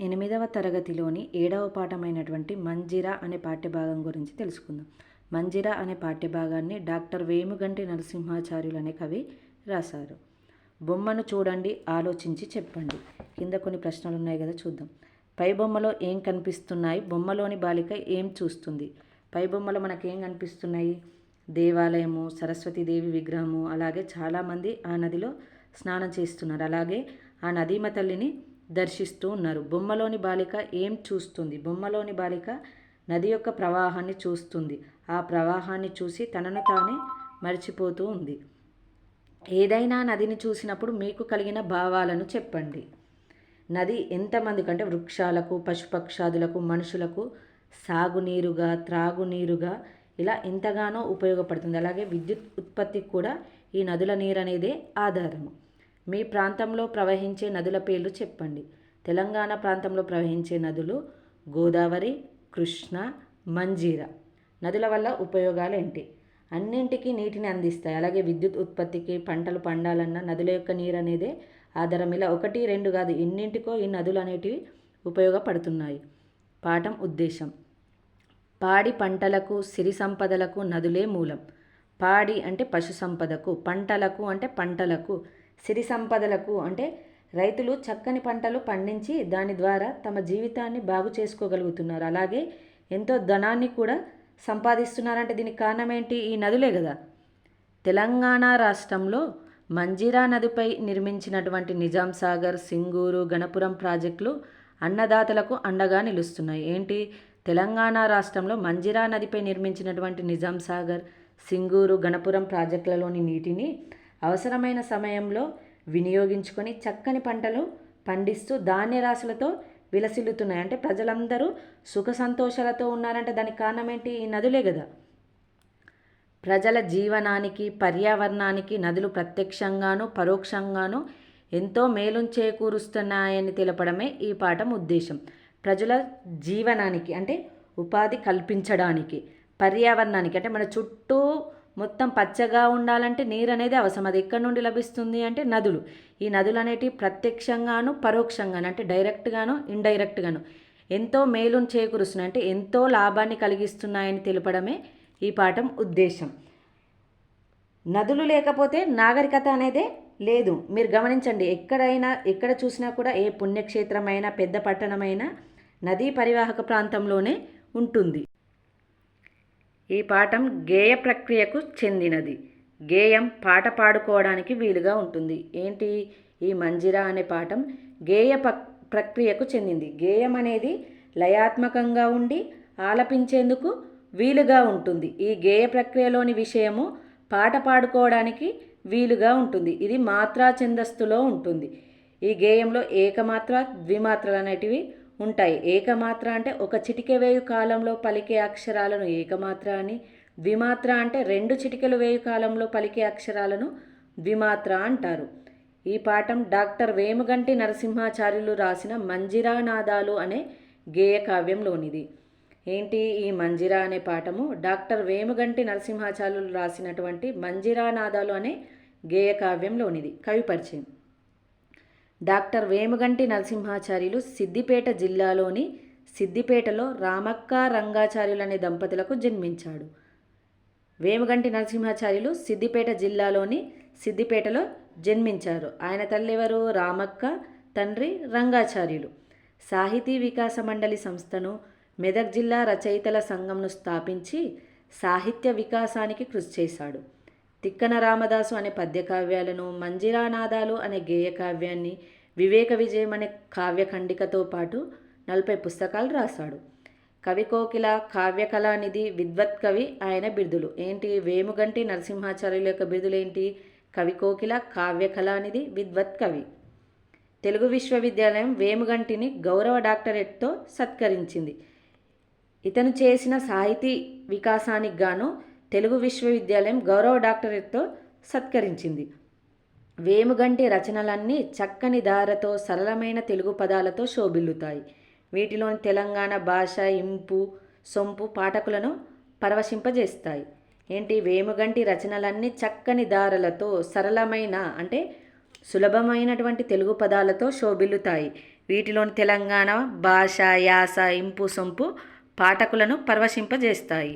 ఎనిమిదవ తరగతిలోని ఏడవ పాఠమైనటువంటి మంజిరా అనే పాఠ్యభాగం గురించి తెలుసుకుందాం. మంజిరా అనే పాఠ్యభాగాన్ని డాక్టర్ వేముగంటి నరసింహాచార్యులు అనే కవి రాశారు. బొమ్మను చూడండి ఆలోచించి చెప్పండి. కింద కొన్ని ప్రశ్నలు ఉన్నాయి కదా చూద్దాం. పై బొమ్మలో ఏం కనిపిస్తున్నాయి? బొమ్మలోని బాలిక ఏం చూస్తుంది? పై బొమ్మలో మనకేం కనిపిస్తున్నాయి? దేవాలయము సరస్వతీదేవి విగ్రహము అలాగే చాలామంది ఆ నదిలో స్నానం చేస్తున్నారు. అలాగే ఆ నదీమ తల్లిని దర్శిస్తూ ఉన్నారు. బొమ్మలోని బాలిక ఏం చూస్తుంది? బొమ్మలోని బాలిక నది యొక్క ప్రవాహాన్ని చూస్తుంది. ఆ ప్రవాహాన్ని చూసి తనను తానే మర్చిపోతూ ఉంది. ఏదైనా నదిని చూసినప్పుడు మీకు కలిగిన భావాలను చెప్పండి. నది ఎంతమందికి అంటే వృక్షాలకు పశుపక్షాదులకు మనుషులకు సాగునీరుగా త్రాగునీరుగా ఇలా ఎంతగానో ఉపయోగపడుతుంది. అలాగే విద్యుత్ ఉత్పత్తికి కూడా ఈ నదుల నీరు అనేదే ఆధారము. మీ ప్రాంతంలో ప్రవహించే నదుల పేర్లు చెప్పండి. తెలంగాణ ప్రాంతంలో ప్రవహించే నదులు గోదావరి కృష్ణ మంజీర. నదుల వల్ల ఉపయోగాలు ఏంటి అన్నింటికీ నీటిని అందిస్తాయి. అలాగే విద్యుత్ ఉత్పత్తికి పంటలు పండాలన్నా నదుల యొక్క నీరు అనేదే ఆధారం. ఇలా ఒకటి రెండు కాదు ఎన్నింటికో ఈ నదులు అనేటివి ఉపయోగపడుతున్నాయి. పాఠం ఉద్దేశం. పాడి పంటలకు సిరి సంపదలకు నదులే మూలం. పాడి అంటే పశు సంపదకు పంటలకు అంటే పంటలకు సిరి సంపదలకు అంటే రైతులు చక్కని పంటలు పండించి దాని ద్వారా తమ జీవితాన్ని బాగు చేసుకోగలుగుతున్నారు. అలాగే ఎంతో ధనాన్ని కూడా సంపాదిస్తున్నారంటే దీనికి కారణం ఏంటి? ఈ నదులే కదా. తెలంగాణ రాష్ట్రంలో మంజీరా నదిపై నిర్మించినటువంటి నిజాం సాగర్ సింగూరు గణపురం ప్రాజెక్టులు అన్నదాతలకు అండగా నిలుస్తున్నాయి. ఏంటి? తెలంగాణ రాష్ట్రంలో మంజిరా నదిపై నిర్మించినటువంటి నిజాం సాగర్ సింగూరు గణపురం ప్రాజెక్టులలోని నీటిని అవసరమైన సమయంలో వినియోగించుకొని చక్కని పంటలు పండిస్తూ ధాన్య రాశులతో విలసిల్లుతున్నాయి. అంటే ప్రజలందరూ సుఖ సంతోషాలతో ఉన్నారంటే దానికి కారణం ఏంటి? ఈ నదులే కదా. ప్రజల జీవనానికి పర్యావరణానికి నదులు ప్రత్యక్షంగాను పరోక్షంగాను ఎంతో మేలు చేకూరుస్తున్నాయని తెలపడమే ఈ పాఠం ఉద్దేశం. ప్రజల జీవనానికి అంటే ఉపాధి కల్పించడానికి. పర్యావరణానికి అంటే మన చుట్టూ మొత్తం పచ్చగా ఉండాలంటే నీరు అనేది అవసరం. అది ఎక్కడి నుండి లభిస్తుంది అంటే నదులు. ఈ నదులు అనేటివి ప్రత్యక్షంగాను పరోక్షంగాను అంటే డైరెక్ట్గాను ఇండైరెక్ట్గాను ఎంతో మేలును చేకూరుస్తున్నాయి. అంటే ఎంతో లాభాన్ని కలిగిస్తున్నాయని తెలపడమే ఈ పాఠం ఉద్దేశం. నదులు లేకపోతే నాగరికత అనేదే లేదు. మీరు గమనించండి ఎక్కడైనా ఎక్కడ చూసినా కూడా ఏ పుణ్యక్షేత్రమైనా పెద్ద పట్టణమైనా నదీ పరివాహక ప్రాంతంలోనే ఉంటుంది. ఈ పాఠం గేయ ప్రక్రియకు చెందినది. గేయం పాట పాడుకోవడానికి వీలుగా ఉంటుంది. ఏంటి? ఈ మంజిరా అనే పాఠం గేయ ప్రక్రియకు చెందింది. గేయం అనేది లయాత్మకంగా ఉండి ఆలపించేందుకు వీలుగా ఉంటుంది. ఈ గేయ ప్రక్రియలోని విషయము పాట పాడుకోవడానికి వీలుగా ఉంటుంది. ఇది మాత్రా ఛందస్సులో ఉంటుంది. ఈ గేయంలో ఏకమాత్ర ద్విమాత్రలు అనేటివి ఉంటాయి. ఏకమాత్ర అంటే ఒక చిటికె వేయు కాలంలో పలికే అక్షరాలను ఏకమాత్ర అని ద్విమాత్ర అంటే రెండు చిటికెలు వేయు కాలంలో పలికే అక్షరాలను ద్విమాత్ర అంటారు. ఈ పాఠం డాక్టర్ వేముగంటి నరసింహాచార్యులు రాసిన మంజిరానాదాలు అనే గేయ కావ్యంలోనిది. ఏంటి ఈ మంజిరా అనే పాఠము? డాక్టర్ వేముగంటి నరసింహాచార్యులు రాసినటువంటి మంజిరానాదాలు అనే గేయ కావ్యంలోనిది. కవి పరిచయం. డాక్టర్ వేముగంటి నరసింహాచార్యులు సిద్దిపేట జిల్లాలోని సిద్దిపేటలో రామక్క రంగాచార్యులు అనే దంపతులకు జన్మించాడు. వేముగంటి నరసింహాచార్యులు సిద్దిపేట జిల్లాలోని సిద్దిపేటలో జన్మించారు. ఆయన తల్లి ఎవరు రామక్క తండ్రి రంగాచార్యులు. సాహితీ వికాస మండలి సంస్థను మెదక్ జిల్లా రచయితల సంఘంను స్థాపించి సాహిత్య వికాసానికి కృషి చేశాడు. తిక్కన రామదాసు అనే పద్యకావ్యాలను మంజిరానాదాలు అనే గేయకావ్యాన్ని వివేక విజయం అనే కావ్యఖండికతో పాటు నలభై పుస్తకాలు రాశాడు. కవికోకిల కావ్యకళానిధి విద్వత్ కవి ఆయన బిరుదులు. ఏంటి? వేముగంటి నరసింహాచార్యుల యొక్క బిరుదులు ఏంటి కావ్యకళానిధి విద్వత్ కవి. తెలుగు విశ్వవిద్యాలయం వేముగంటిని గౌరవ డాక్టరేట్తో సత్కరించింది. ఇతను చేసిన సాహితీ వికాసానికి గాను తెలుగు విశ్వవిద్యాలయం గౌరవ డాక్టరేట్తో సత్కరించింది. వేముగంటి రచనలన్నీ చక్కని దారతో సరళమైన తెలుగు పదాలతో శోభిల్లుతాయి. వీటిలోని తెలంగాణ భాష ఇంపు సొంపు పాఠకులను పరవశింపజేస్తాయి. ఏంటి? వేముగంటి రచనలన్నీ చక్కని దారలతో సరళమైన అంటే సులభమైనటువంటి తెలుగు పదాలతో శోభిల్లుతాయి. వీటిలోని తెలంగాణ భాష యాస ఇంపు సొంపు పాఠకులను పరవశింపజేస్తాయి.